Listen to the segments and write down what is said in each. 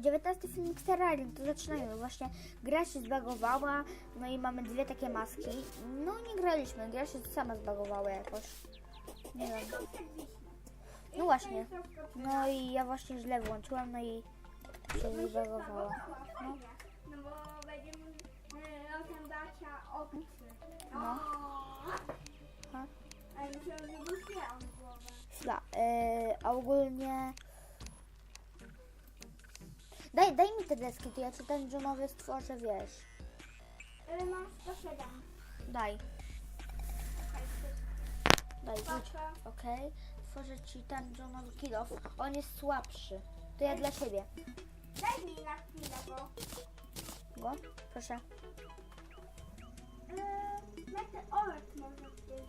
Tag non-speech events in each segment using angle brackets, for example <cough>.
19 filmik serialny, to zaczynajmy. Właśnie gra się zbagowała, no i mamy dwie takie maski. No nie graliśmy, gra się sama zbagowała jakoś. Nie wiem. No właśnie. No i ja właśnie źle włączyłam, no i się zbagowała. No. no bo będziemy y, oglądacia obcy. No. Ha? Ale już on głowę. Chwila, yy, a ogólnie... Daj, daj mi te deski, to ja ci ten Johnowy stworzę, wiesz. Y, mam 107. Daj, daj, rzuć. Okej, tworzę ci ten Johnowy kill off. On jest słabszy. To ja dla siebie. Daj mi na chwilę, bo... Go? Proszę. Yy, meteoryt może gdzieś.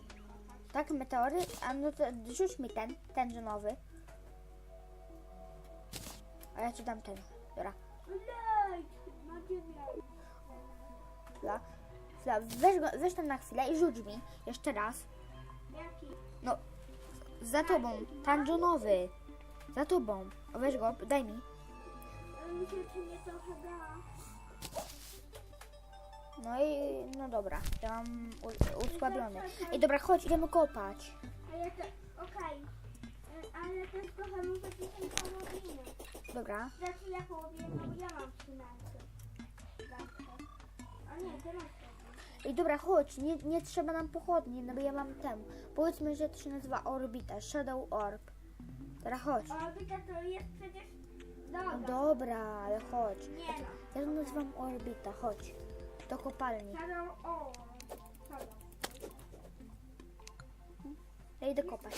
Tak, meteory? A no to rzuć mi ten, ten Johnowy. A ja ci dam ten. Dobra. Chwila. Chwila. Weź, go, weź ten na chwilę i rzuć mi. Jeszcze raz. Jaki? No, za tobą. Ten Johnowy. Za tobą. O, Weź go, daj mi. No i, no dobra. Ja mam usłabiony. Ej, dobra, chodź, idziemy kopać. A ja te... Okej. Ale też trochę muszę dzisiaj połowiny. Dobra. Znaczy ja połowinę, bo ja mam 13. Zawsze. A nie, ty masz. Ej, dobra, chodź, nie, nie trzeba nam pochodni, no bo ja mam ten. Powiedzmy, że to się nazywa Orbita, Shadow Orb. Dobra, chodź. Orbita to jest przecież... No Dobra. ale chodź. Nie no. Ja to nazywam Orbita, chodź. Do kopalni. Shadow o. Shadow. Ja idę kopać.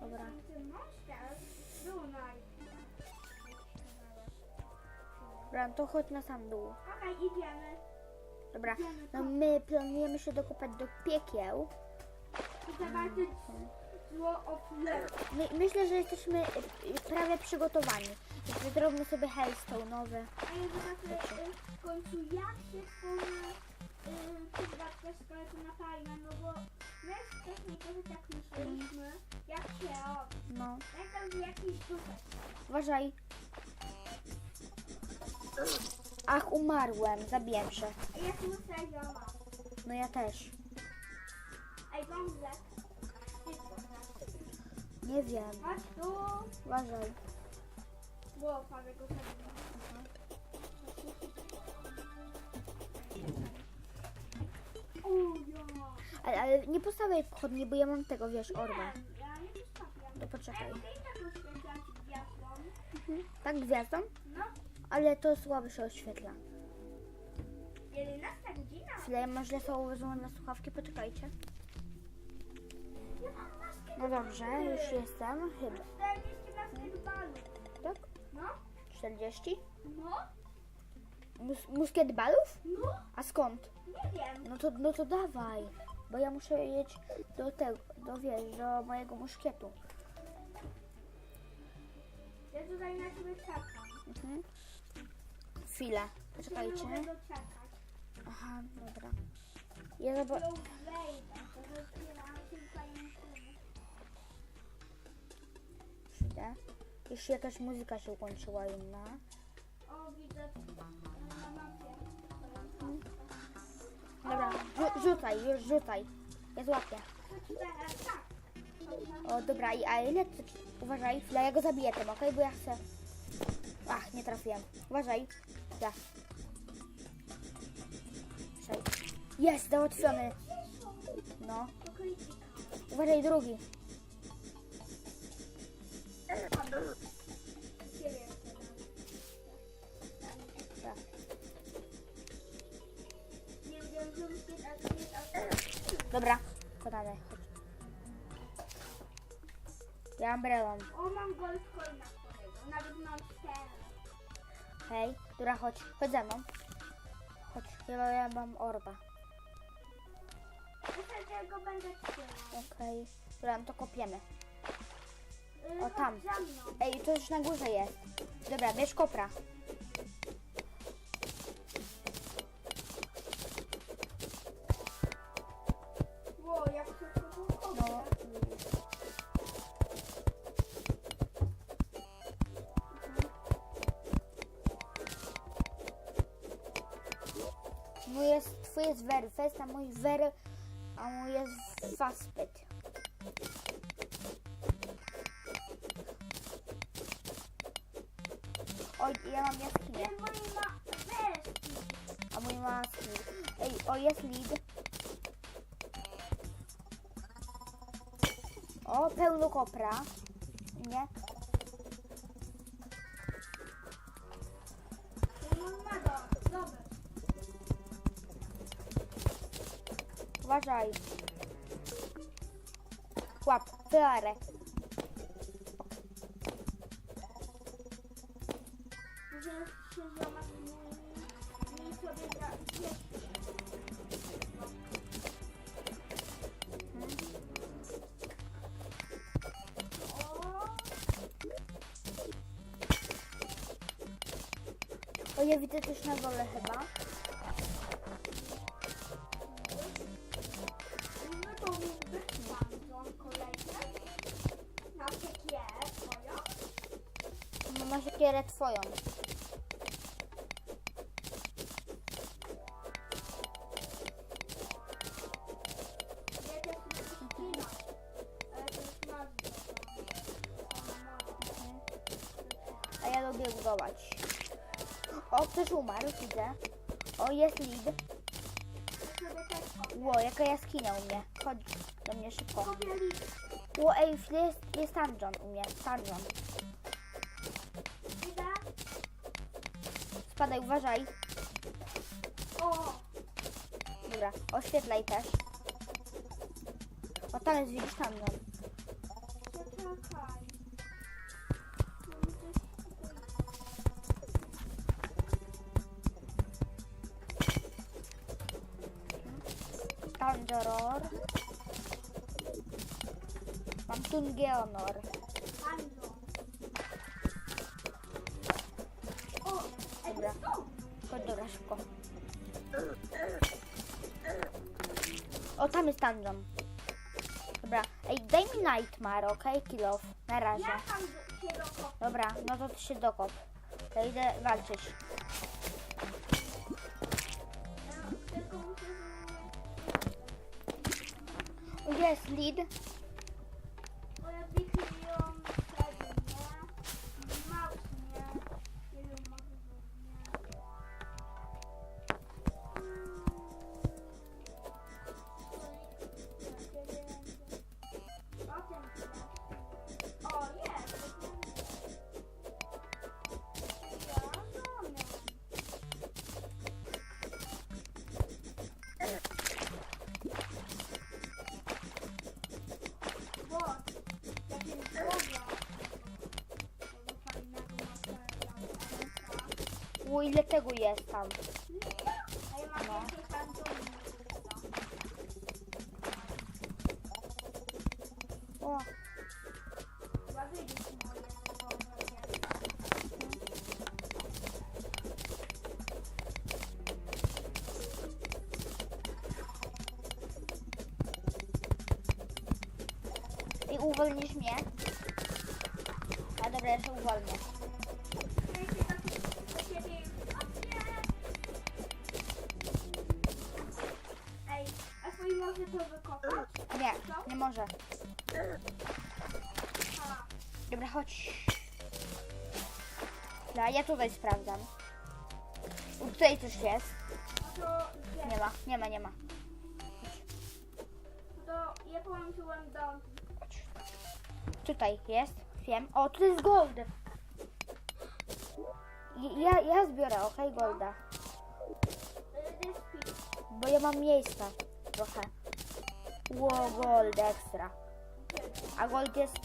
Dobra. Dobra, to chodź na sam dół. Okej, idziemy. Dobra, no my planujemy się dokopać do piekieł. I zobaczyć zło. My, myślę, że jesteśmy prawie przygotowani. Zrobimy sobie hellstone'owe. A ja zobaczę y, w końcu jak się wspomnę chyba też koledzy na fajne, no bo my wcześniej też tak myśleliśmy, jak się robi. No, Jak tam jakiś duszek. uważaj. Ach, umarłem, zabiłem się. A ja tu muszę zioma. No ja też. Ej, wązek. Nie wiem. Chodź tu. Uważaj. Było parę go zabiło. Ale, ale nie postawiaj pochodni, bo ja mam tego, wiesz, ja nie wystawiam. To poczekaj. Tak. Mhm. Tak, gwiazdą? No, Ale to słabo się oświetla. 11 godzina. Chwilę, źle są ułożone na słuchawki, poczekajcie. No dobrze, już jestem, chyba. 40 maskę balów. Tak? No, 40? no, Mus muskiet balów? no, A skąd? nie wiem. No to, no to dawaj, bo ja muszę jeść do tego, do wiesz, do mojego muszkietu. Ja tutaj na ciebie czekam. Mhm. Chwilę, poczekajcie. Nie mogę doczekać. Aha, dobra. Ja zobaczę. Chwilę. Jeśli jakaś muzyka się ukończyła inna. O, widzę. Dobra, rzu- rzucaj, już rzucaj. Ja złapię. O, dobra, i a ile ty... Uważaj, chwilę, ja go zabiję tym, okej? Bo ja chcę... Ach, nie trafiłem. Uważaj. Ja. Jest, załatwiony. No. Uważaj, drugi. Dobra, podane. Ja mam brelon. O, mam gold coina swojego. Nawet mam cztery. Hej, dobra, chodź. Chodź ze mną. Chodź, chyba ja mam orba. Myślę, że go będę trzymał. Okej. Dobra, no to kopiemy. Yy, O, tam. Ej, to już na górze jest. Dobra, bierz kopra. Jest very fast, a mój very, a mój jest fast speed. Oj, ja mam jaskinię, Ten mój ma wersji. a mój ma speed. Ej, o, jest lead. O, pełno kopra. Nie? Ten mój ma do. Dobra. Uważaj. Łap, O, ja widzę coś na dole chyba. To jest nazwa. A ja lubię budować. O, ktoś umarł, widzę. O, jest kopię. Ło, jaka jaskinia u mnie. Chodź do mnie szybko. Ło, ej, jest, jest dungeon u mnie. Dungeon. Spadaj, uważaj. O, Dobra, oświetlaj też. O, tam jest, widzisz dungeon. poczekaj. Mam coś tutaj. Tam jest dungeon. Dobra, ej, daj mi Nightmare, okej? Kill off. Na razie. Ja tam się. Dobra, no to ty się dokop. Ja idę walczyć. Jest lead. O, ile tego jest tam? No. O, i uwolnisz mnie? A dobra, ja się uwolnię. Dobra, ja tutaj sprawdzam. U, Tutaj coś jest. no? Nie ma, nie ma, nie ma. No to ja połączyłem do... Tutaj jest, wiem. O, tu jest gold. Ja, ja zbiorę, okej, golda. Dyspik. Bo ja mam miejsca trochę. Ło, gold ekstra. A gold jest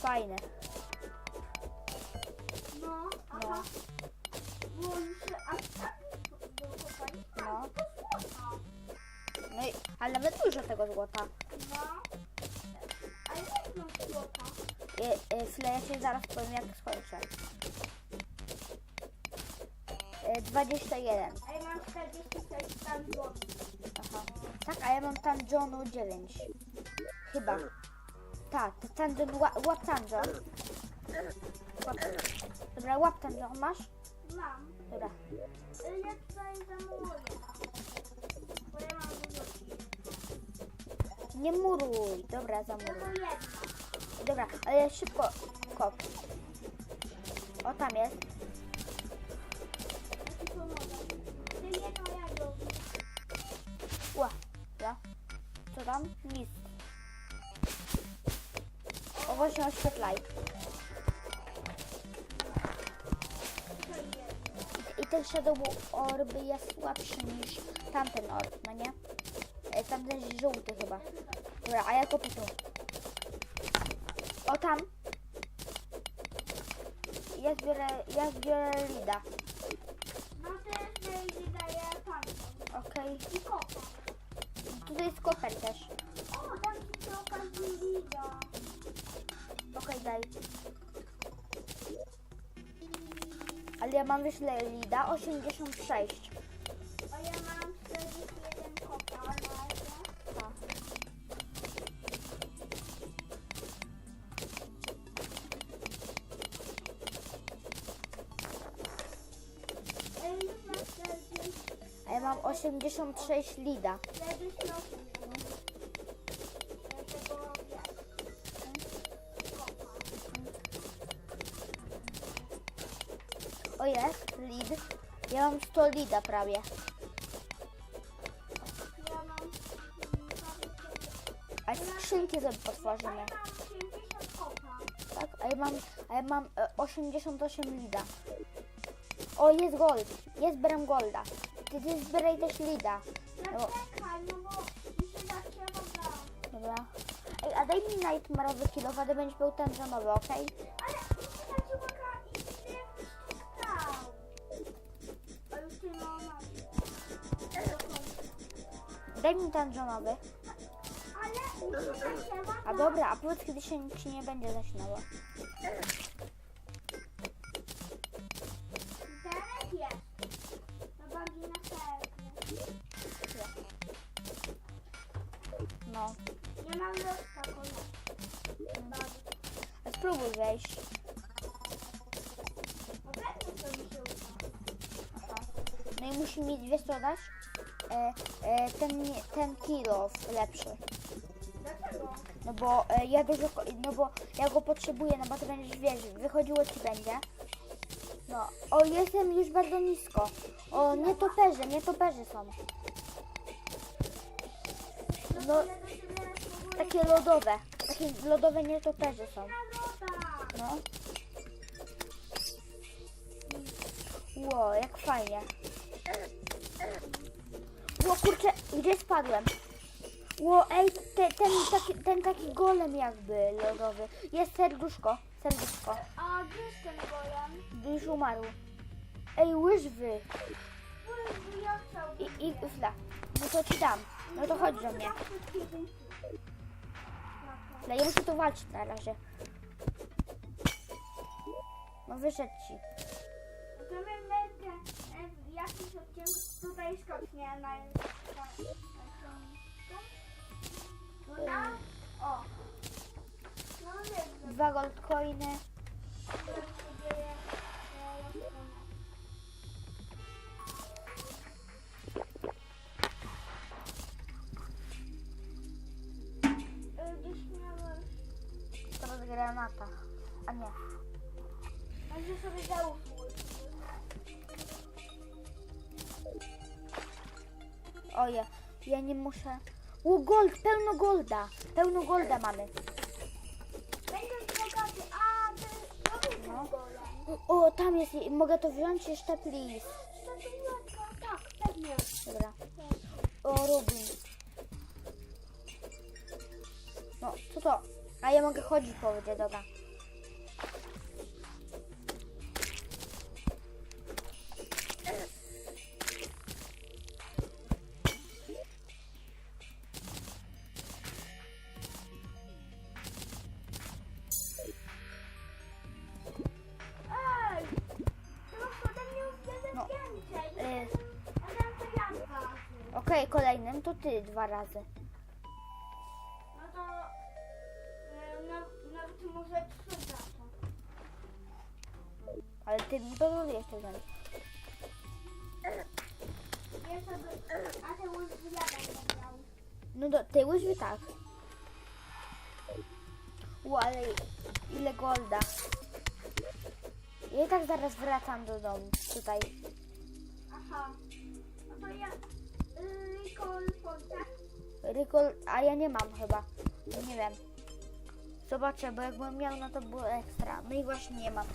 fajny. No, No. aha. Włączę, a tak do kopalnika. No. To złota. No i, ale nawet dużo tego złota. No. A jak mam złota? Y, y, Chwilę, ja się zaraz powiem jak skończę. Y, 21. A ja mam 46 tam złota. Aha. Tak, a ja mam Tanjonu 9. Chyba. Tak, to Tanjon, ła- łap Tanjon. Dobra, łap Tanjon, masz? Mam. Dobra. Y, Ja tutaj zamułuję. Bo Nie muruj. Dobra, No zamuruj. Dobra, ale szybko kop. O, tam jest. Ja ja robię. Ła, ja. Co tam? Nic. O, właśnie oświetlaj. Ten Shadow Orb jest słabszy niż tamten orb, no nie? E, Tamten żółty chyba. Dobra, a ja kopię tu. O, tam. Ja zbiorę, ja zbiorę Lida. No też Daisy daje panką. Okej. I kopa. Tutaj jest koper też. O, tam ci przy okazji liga. Okej, daj. Ja mam wyślę Lida 86. A ja mam 41 kopa na razie. A. Ej, już mam 40. A ja mam 86 Lida. Żebyś. O jest, Lid. Ja mam 100 Lida prawie. Ja mam... A skrzynki sobie potworzymy. Ja mam 70 kopa. Tak? A ja mam, a ja mam e, 88 Lida. O, jest gold. Jest bram golda. Ty, ty zbieraj też Lida. No, bo- no grać. dobra. Ej, a daj mi Nightmare'owy kill, wtedy będzie był ten żonowy, okej? Ale Się zaczęła A dobra, a powiedz kiedy się ci nie będzie zaczynało. Jest. No bardziej na. No. Nie mam. A spróbuj wejść. No pewnie to mi się uda. No i musi mieć, co dać? E, e, ten, ten kilof lepszy. No bo e, ja dużo, no bo ja go potrzebuję, no bo to będziesz, wiesz, wychodziło ci będzie. No, o jestem już bardzo nisko. O, nie toperze, nie toperze są. No, No, takie lodowe. Takie lodowe nietoperze są. No. Ło, jak fajnie. <clears throat> Ło, kurczę, gdzie spadłem? Ło, ej, te, ten, taki, ten taki golem jakby lodowy. Jest serduszko, serduszko. A gdzie jest ten golem? Już umarł. Ej, łyżwy. Łyżwy, ja chciałbym. I, i źle. No to ci dam. No to chodź do mnie. Ale ja muszę tu walczyć na razie. No wyszedł ci. To my będę e, jakiś odcinek tutaj skoknie na na- No na o. No Dwa gold coiny. co się dzieje. e, rozpoznać. E, Gdzieś miałem. Teraz granata. A nie. Będzie sobie zaufał. Oje, ja nie muszę. O, gold, pełno golda. Pełno golda mamy. Będę bogaty. A, No. O, tam jest. Mogę to wziąć jeszcze, please. Tak, pewnie. Dobra. O, Rubin. No, co to? A ja mogę chodzić po wodzie, dobra. Okej, kolejnym to ty dwa razy. No to... No, nawet może trzy za to. Ale ty pozwoliłeś to wziąć. Ja sobie... A te łyżwy ja będę miał. No do, ty łyżwy tak. Ło, ale ile golda. Ja i tak zaraz wracam do domu. Tutaj. Aha. No to ja... Rykol, a ja nie mam chyba. Nie wiem. Zobaczę, bo jakbym miał, no to było ekstra. No i właśnie nie mam.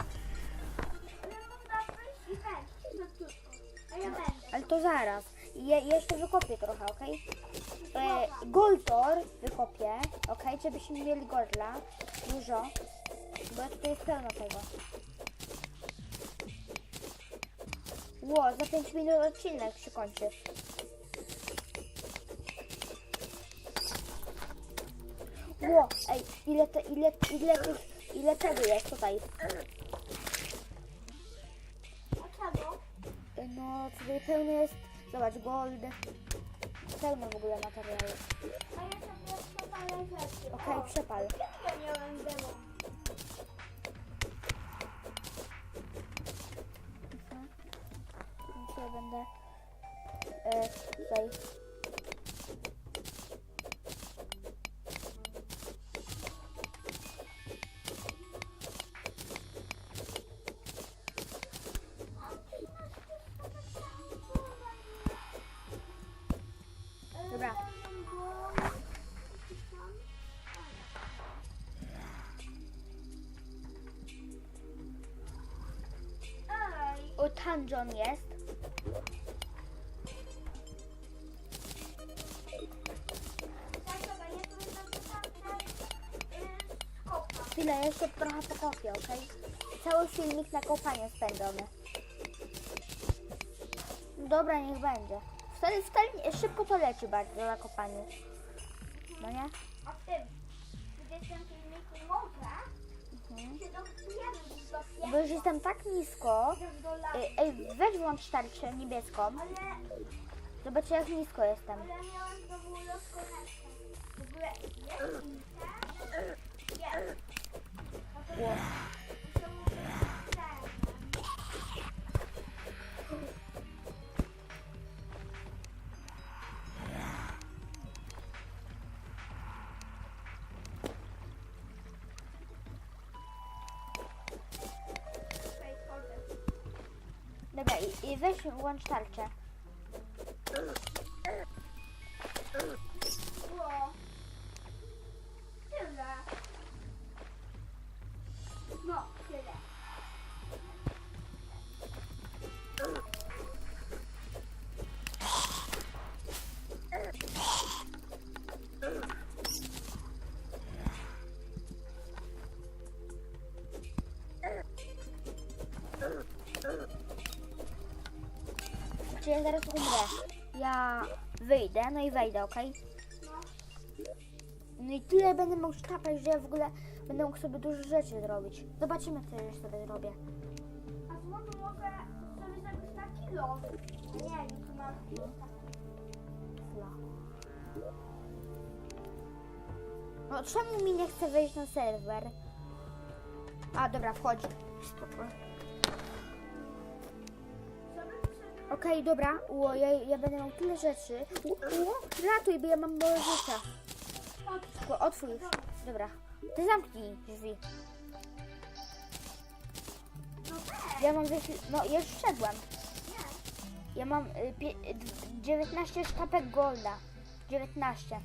Ale to zaraz. Ja jeszcze wykopię trochę, okej? E, Goltor wykopię, okej? Żebyśmy mieli goldla. Dużo. Bo tutaj jest pełno tego. Ło, za 5 minut odcinek się kończy. Ło, ej, ile, te, ile, ile, tych, ile tego jest tutaj? No, tutaj pełno jest, zobacz, gold. Pełno w ogóle materiału. Okej, O, przepal. Mhm. Ja będę e, tutaj. O, Tanjon jest. Chwilę, jeszcze trochę pokopię, okej? Cały filmik na kopanie spędzony. Dobra, niech będzie. Wtedy, wtedy szybko to leci bardzo na kopaniu. No nie? Bo już jestem tak nisko. Ej, weź włącz tarczę niebieską. Zobaczcie jak nisko jestem. I weź włącz tarczę. Czy ja zaraz umrę? Ja wyjdę, no i wejdę, okej? No. I tyle będę mógł sztapać, że ja w ogóle będę mógł sobie dużo rzeczy zrobić. Zobaczymy, co już sobie zrobię. A z modu mogę sobie zrobić taki los. Nie, nie mam. Chwila. No czemu mi nie chce wejść na serwer? A, dobra, wchodzi. Spoko. Okej, dobra, Ło, ja, ja będę miał tyle rzeczy. Ło, ratuj, bo ja mam małe życia. Ło, Otwórz. Dobra. Ty zamknij drzwi. Ja mam wyśle... No, ja już wszedłem. Ja mam y, pie, y, d- 19 sztabek golda. 19.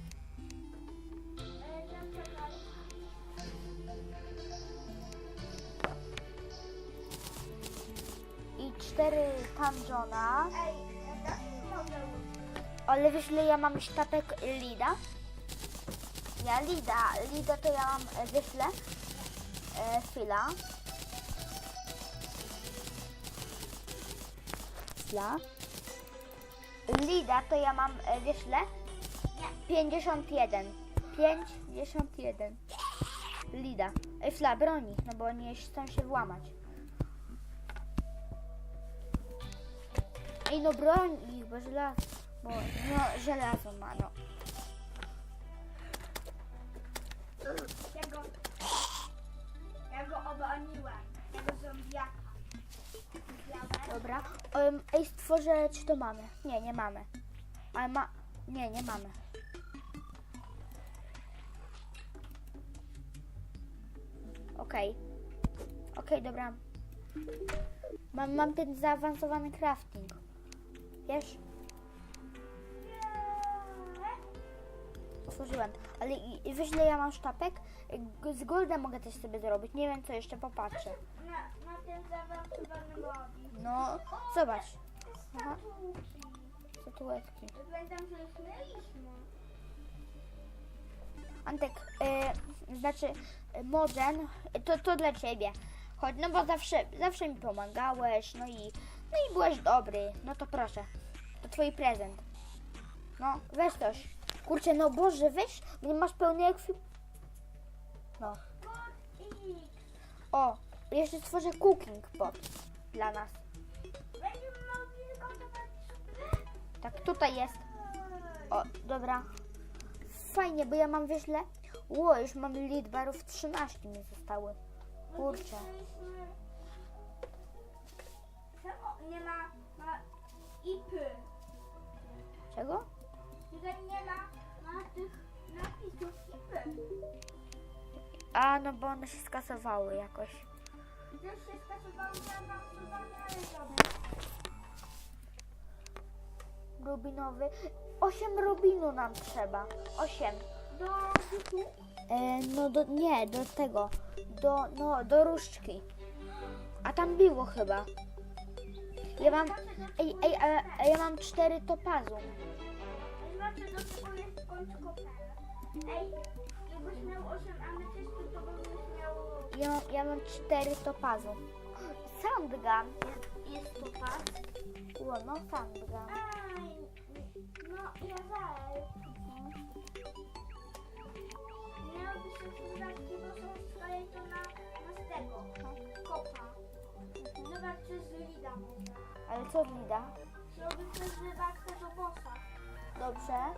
4 tanjona. Ej, e, daj mi mogę użyć. Ale wiesz ile ja mam sztabek Lida? Ja Lida. Lida to ja mam, e, wyślę. E, chwila. Chwila. Lida to ja mam, e, wyślę. 51. 51. Lida. Ej, fla, broni, no bo oni chcą się włamać. Ej, no broń ich, bo żelazo, bo no, żelazo ma, no. Ja go... Ja go obroniłem. Tego zombiaka. Dobra. Em, ej, stworzę, czy to mamy? Nie, nie mamy. Ale ma... Nie, nie mamy. Okej. Okej, dobra. Mam, mam ten zaawansowany crafting. Wiesz? Otworzyłem. Ale wiesz ile ja mam sztabek? G- Z golda mogę też sobie zrobić. Nie wiem co jeszcze, popatrzę. Na, na ten. No, zobacz. Aha. Statuetki. Pamiętam, że już mieliśmy. Antek, y, znaczy y, Modzen, to, to dla ciebie. Chodź, no bo zawsze, zawsze mi pomagałeś, no i, no i byłeś dobry. No to proszę, to twój prezent. No, weź coś. Kurczę, no Boże, weź, bo nie masz pełnej ekwip... No. O, jeszcze stworzę cooking pot dla nas. Tak, tutaj jest. O, dobra. Fajnie, bo ja mam, wiesz, le... Ło, już mam lead barów 13 mi zostały. Kurczę. A, no bo one się skasowały jakoś. Gdzieś się ale dobra. Rubinowy. 8 rubinu nam trzeba. 8. Do E, no do, nie, do tego. Do, no, do różdżki. A tam było chyba. Ja mam, ej, ej, a, a ja mam 4 topazu. Ej, jakbyś miał 8 ametystu, to byś miał... Ja, mam- ja mam 4 topazu. Sandgun. Jest, jest topaz. Ło, no sandgun. Ej, no ja zaraz. Miałoby się przybrać, bo są skaleje to na, na z tego. Kopa. Zobacz, czy z Lida można. Ale co Lida? Zrobić też rybackę do bossa. Dobrze.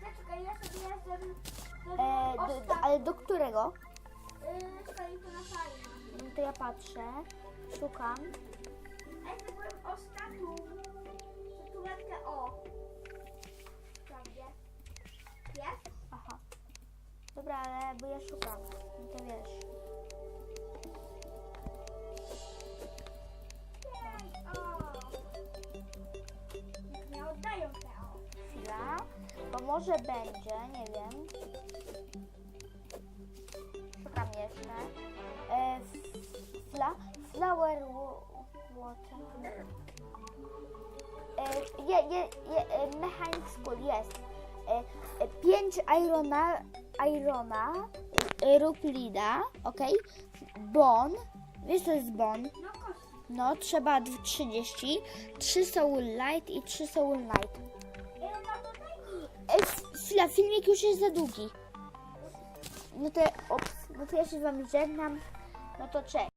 Czekaj, ja sobie jestem... E, do, do, ale do którego? Yy, skaleje to na fajna. No to ja patrzę. Szukam. Ej, byłem ostatnią. Statuetkę o. Prawie. Jest? Aha. Dobra, ale bo ja szukam. No to wiesz. Nie oddają te o. Chwila. Bo może będzie, nie wiem. Water. E, je, je, je, e, mechanic school jest. E, pięć irona, irona e, rób lida, ok? Bon. Wiesz co jest bon? No. No, trzeba d- 30. 3 soul light i 3 soul f- chwila, filmik już jest za długi. No to, ops, no to ja się z wami żegnam. No to cześć.